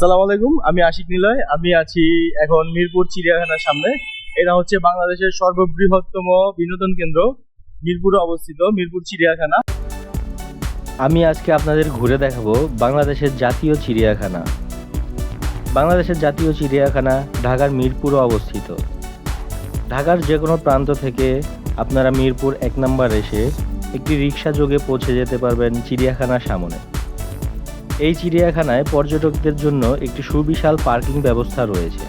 আসসালামু আলাইকুম, আমি আশিক নিলয়, আমি আছি এখন মিরপুর চিড়িয়াখানার সামনে। এটা হচ্ছে বাংলাদেশের সর্ববৃহত্তম বিনোদন কেন্দ্র, মিরপুরে অবস্থিত মিরপুর চিড়িয়াখানা। আমি আজকে আপনাদের ঘুরে দেখাবো বাংলাদেশের জাতীয় চিড়িয়াখানা। বাংলাদেশের জাতীয় চিড়িয়াখানা ঢাকার মিরপুরে অবস্থিত। ঢাকার যে কোনো প্রান্ত থেকে আপনারা মিরপুর এক নম্বর এসে একটি রিক্সা যোগে পৌঁছে যেতে পারবেন চিড়িয়াখানার সামনে। এই চিড়িয়াখানায় পর্যটকদের জন্য একটি সুবিশাল পার্কিং ব্যবস্থা রয়েছে।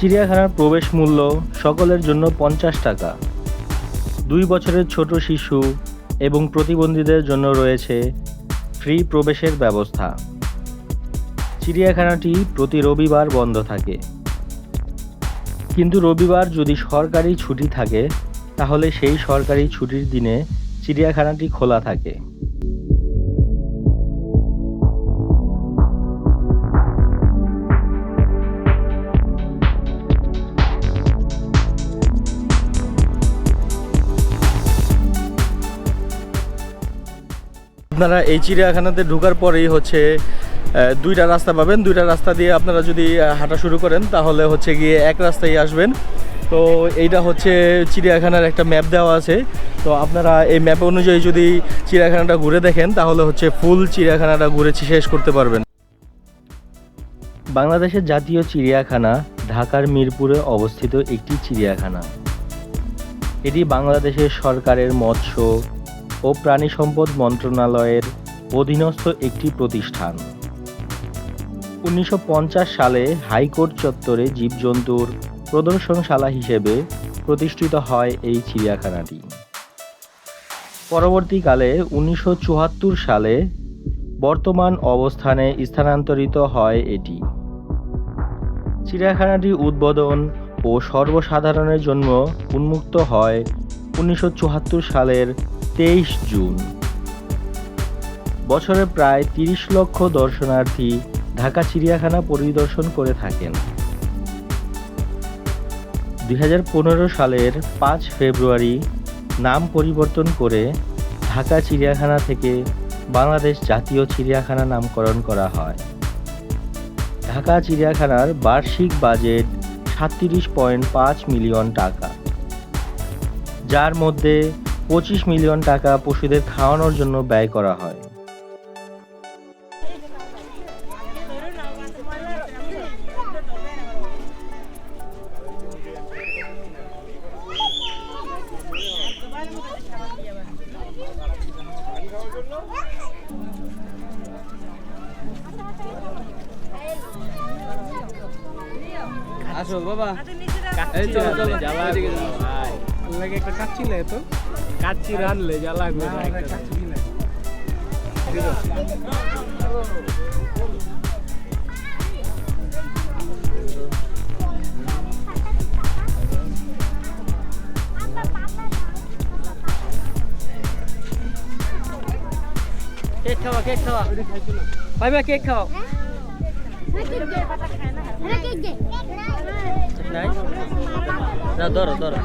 চিড়িয়াখানার প্রবেশ মূল্য সকলের জন্য পঞ্চাশ টাকা। দুই বছরের ছোট শিশু এবং প্রতিবন্ধীদের জন্য রয়েছে ফ্রি প্রবেশের ব্যবস্থা। চিড়িয়াখানাটি প্রতি রবিবার বন্ধ থাকে। কিন্তু রবিবার যদি সরকারি ছুটি থাকে, তাহলে সেই সরকারি ছুটির দিনে চিড়িয়াখানাটি খোলা থাকে। আপনারা এই চিড়িয়াখানাতে ঢোকার পরেই হচ্ছে দুইটা রাস্তা পাবেন। দুইটা রাস্তা দিয়ে আপনারা যদি হাঁটা শুরু করেন, তাহলে হচ্ছে গিয়ে এক রাস্তায় আসবেন। তো এইটা হচ্ছে চিড়িয়াখানার একটা ম্যাপ দেওয়া আছে। তো আপনারা এই ম্যাপ অনুযায়ী যদি চিড়িয়াখানাটা ঘুরে দেখেন, তাহলে হচ্ছে ফুল চিড়িয়াখানাটা ঘুরে শেষ করতে পারবেন। বাংলাদেশের জাতীয় চিড়িয়াখানা ঢাকার মিরপুরে অবস্থিত একটি চিড়িয়াখানা। এটি বাংলাদেশের সরকারের মৎস্য ও প্রাণী সম্পদ মন্ত্রণালয়ের অধীনস্থ একটি প্রতিষ্ঠান। উনিশশো পঞ্চাশ সালে হাইকোর্ট চত্বরে জীবজন্তুর প্রদর্শনশালা হিসেবে প্রতিষ্ঠিত হয় এই চিড়িয়াখানাটি। পরবর্তীকালে উনিশশো চুয়াত্তর সালে বর্তমান অবস্থানে স্থানান্তরিত হয় এটি। চিড়িয়াখানাটি উদ্বোধন ও সর্বসাধারণের জন্য উন্মুক্ত হয় উনিশশো চুয়াত্তর সালের তেইশ জুন। বছরে প্রায় তিরিশ লক্ষ দর্শনার্থী ঢাকা চিড়িয়াখানা পরিদর্শন করে থাকেন। দু হাজার পনেরো সালের পাঁচ ফেব্রুয়ারি নাম পরিবর্তন করে ঢাকা চিড়িয়াখানা থেকে বাংলাদেশ জাতীয় চিড়িয়াখানা নামকরণ করা হয়। ঢাকা চিড়িয়াখানার বার্ষিক বাজেট সাতত্রিশ পয়েন্ট পাঁচ মিলিয়ন টাকা, যার মধ্যে পঁচিশ মিলিয়ন টাকা পশুদের খাওয়ানোর জন্য ব্যয় করা হয়। আসো বাবা। এই চলো চলো। ওইদিকে করো, চলো। ভাই। লাগে একটা কাচ্ছিলে তো। কাচ্চি রানলে। কাচ্চি দিলে। কেক খাওয়া কেক খাওয়া। ভাই ভাই কেক খাওয়া। না ধরো ধরো।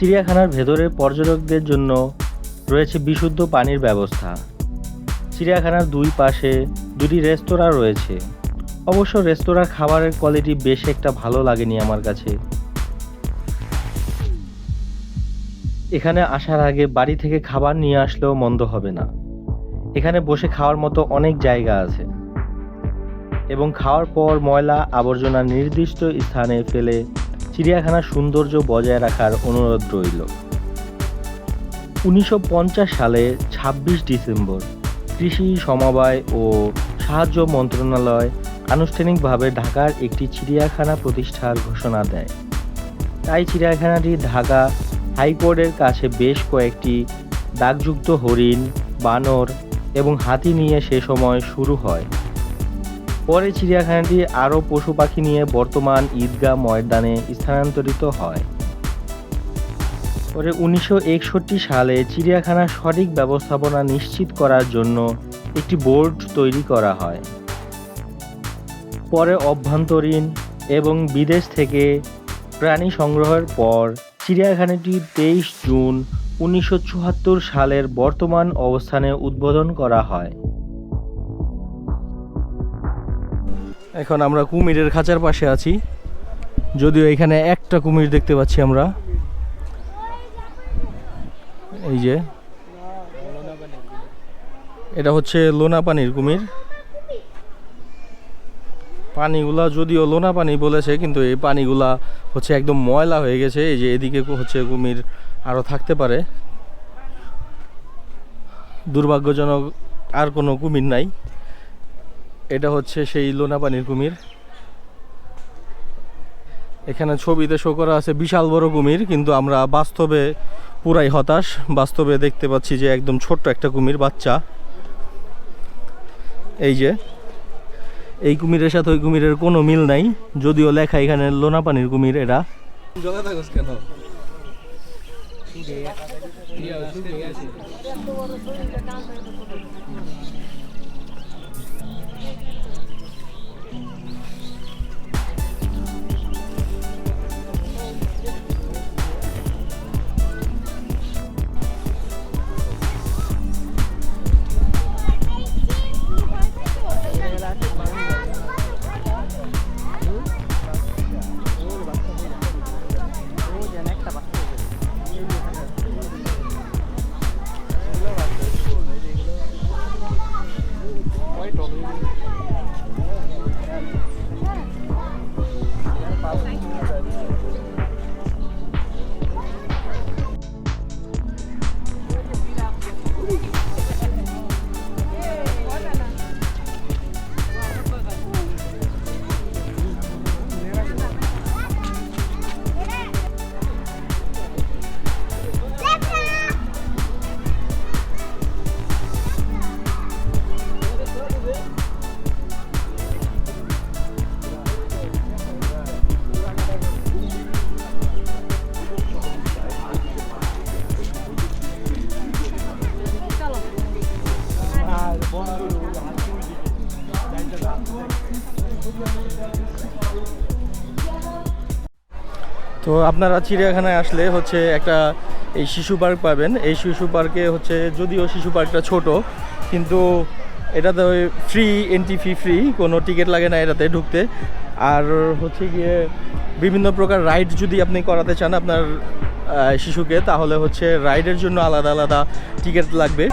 চিড়িয়াখানার ভেতরে পর্যটকদের জন্য রয়েছে বিশুদ্ধ পানির ব্যবস্থা। চিড়িয়াখানার দুই পাশে দুটি রেস্তোরাঁ রয়েছে। অবশ্য রেস্তোরাঁর খাবারের কোয়ালিটি বেশ একটা ভালো লাগেনি আমার কাছে। এখানে আসার আগে বাড়ি থেকে খাবার নিয়ে আসলেও মন্দ হবে না। এখানে বসে খাওয়ার মতো অনেক জায়গা আছে। এবং খাওয়ার পর ময়লা আবর্জনা নির্দিষ্ট স্থানে ফেলে চিড়িয়াখানার সৌন্দর্য বজায় রাখার অনুরোধ রইল। উনিশশো পঞ্চাশ সালে ২৬ ডিসেম্বর কৃষি সমবায় ও সাহায্য মন্ত্রণালয় আনুষ্ঠানিকভাবে ঢাকার একটি চিড়িয়াখানা প্রতিষ্ঠার ঘোষণা দেয়। তাই চিড়িয়াখানাটি ঢাকা হাইকোর্টের কাছে বেশ কয়েকটি দাগযুক্ত হরিণ, বানর এবং হাতি নিয়ে সে সময় শুরু হয়। পরে চিড়িয়াখানাটি আরও পশু পাখি নিয়ে বর্তমান ঈদগাহ ময়দানে স্থানান্তরিত হয়। পরে উনিশশো একষট্টি সালে চিড়িয়াখানার সঠিক ব্যবস্থাপনা নিশ্চিত করার জন্য একটি বোর্ড তৈরি করা হয়। পরে অভ্যন্তরীণ এবং বিদেশ থেকে প্রাণী সংগ্রহের পর চিড়িয়াখানাটি তেইশ জুন উনিশশো চুয়াত্তর সালের বর্তমান অবস্থানে উদ্বোধন করা হয়। এখন আমরা কুমিরের খাঁচার পাশে আছি। যদিও এখানে একটা কুমির দেখতে পাচ্ছি আমরা। এই যে। এটা হচ্ছে লোনা পানির কুমির। পানিগুলা যদিও লোনা পানি বলেছে, কিন্তু এই পানিগুলা হচ্ছে একদম ময়লা হয়ে গেছে। এই যে এদিকে হচ্ছে কুমির আরও থাকতে পারে। দুর্ভাগ্যজনক আর কোনো কুমির নাই। এটা হচ্ছে সেই লোনা পানির কুমির এখানে ছবিতে শো করা আছে বিশাল বড় কুমির কিন্তু আমরা বাস্তবে পুরাই হতাশ বাস্তবে দেখতে পাচ্ছি যে একদম ছোট্ট একটা কুমির বাচ্চা এই যে এই কুমিরের সাথে ওই কুমিরের কোনো মিল নাই যদিও লেখা এখানে লোনা পানির কুমির এটা জলে কেন তো আপনারা চিড়িয়াখানায় আসলে হচ্ছে একটা এই শিশু পার্ক পাবেন। এই শিশু পার্কে হচ্ছে যদিও শিশু পার্কটা ছোট, কিন্তু এটাতে ওই ফ্রি এন্ট্রি ফি ফ্রি কোনো টিকিট লাগে না এটাতে ঢুকতে। আর হচ্ছে গিয়ে বিভিন্ন প্রকার রাইড যদি আপনি করাতে চান আপনার শিশুকে, তাহলে হচ্ছে রাইডের জন্য আলাদা আলাদা টিকিট লাগবে।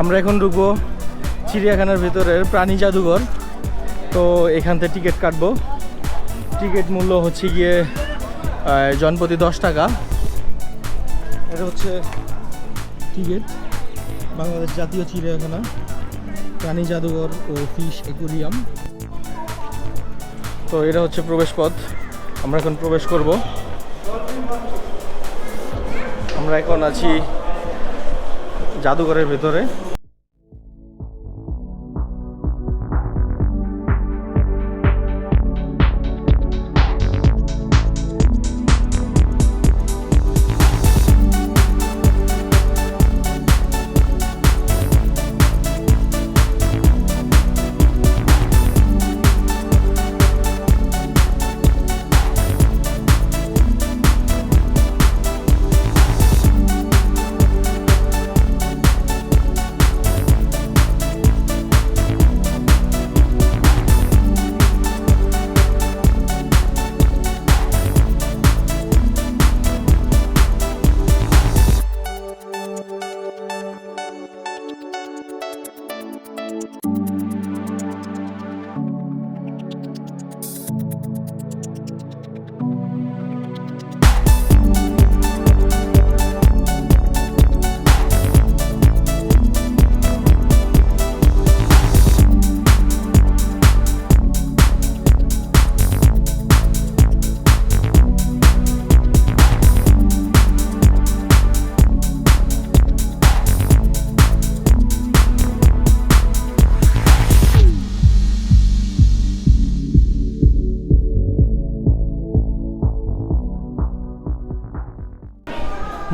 আমরা এখন ঢুকবো চিড়িয়াখানার ভিতরের প্রাণী জাদুঘর। তো এখান থেকে টিকিট কাটবো। টিকিট মূল্য হচ্ছে গিয়ে জনপ্রতি দশ টাকা। এটা হচ্ছে টিকিট। বাংলাদেশ জাতীয় চিড়িয়াখানা। প্রাণী জাদুঘর ও ফিশ অ্যাকুরিয়াম। তো এটা হচ্ছে প্রবেশ পথ। আমরা এখন প্রবেশ করব। আমরা এখন আছি জাদুঘরের ভেতরে।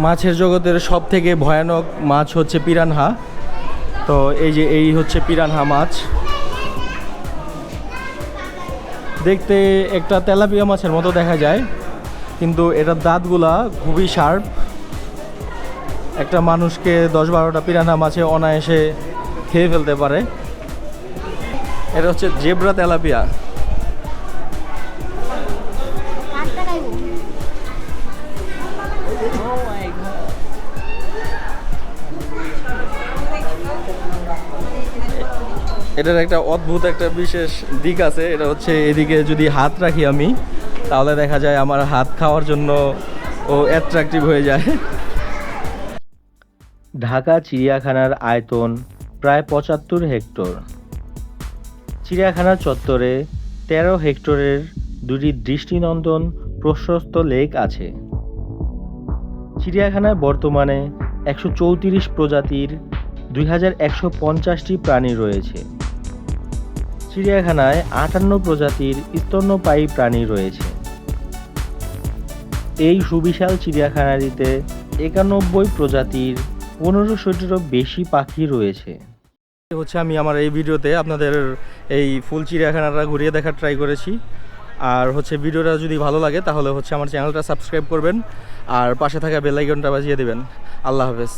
মাছের জগতের সব থেকে ভয়ানক মাছ হচ্ছে পিরানহা। তো এই যে এই হচ্ছে পিরানহা মাছ। দেখতে একটা তেলাপিয়া মাছের মতো দেখা যায়, কিন্তু এটার দাঁতগুলা খুবই শার্প। একটা মানুষকে দশ বারোটা পিরানহা মাছে অনায়াসে খেয়ে ফেলতে পারে। এটা হচ্ছে জেব্রা তেলাপিয়া। এটার একটা অদ্ভুত একটা বিশেষ দিক আছে। এটা হচ্ছে এদিকে যদি হাত রাখি আমি, তাহলে দেখা যায় আমার হাত খাওয়ার জন্য ও অ্যাট্রাকটিভ হয়ে যায়। ঢাকা চিড়িয়াখানার আয়তন প্রায় পঁচাত্তর হেক্টর। চিড়িয়াখানা চত্বরে তেরো হেক্টরের দুটি দৃষ্টিনন্দন প্রশস্ত লেক আছে। চিড়িয়াখানায় বর্তমানে একশো চৌত্রিশ প্রজাতির দুই হাজার একশো পঞ্চাশটি প্রাণী রয়েছে। চিড়িয়াখানায় আটান্ন প্রজাতির স্তন্যপায়ী প্রাণী রয়েছে। এই সুবিশাল চিড়িয়াখানাটিতে একানব্বই প্রজাতির পনেরোশোটিরও বেশি পাখি রয়েছে। হচ্ছে আমি আমার এই ভিডিওতে আপনাদের এই ফুল চিড়িয়াখানাটা ঘুরিয়ে দেখার ট্রাই করেছি। আর হচ্ছে ভিডিওটা যদি ভালো লাগে, তাহলে হচ্ছে আমার চ্যানেলটা সাবস্ক্রাইব করবেন আর পাশে থাকা বেল আইকনটা বাজিয়ে দেবেন। আল্লাহ হাফেজ।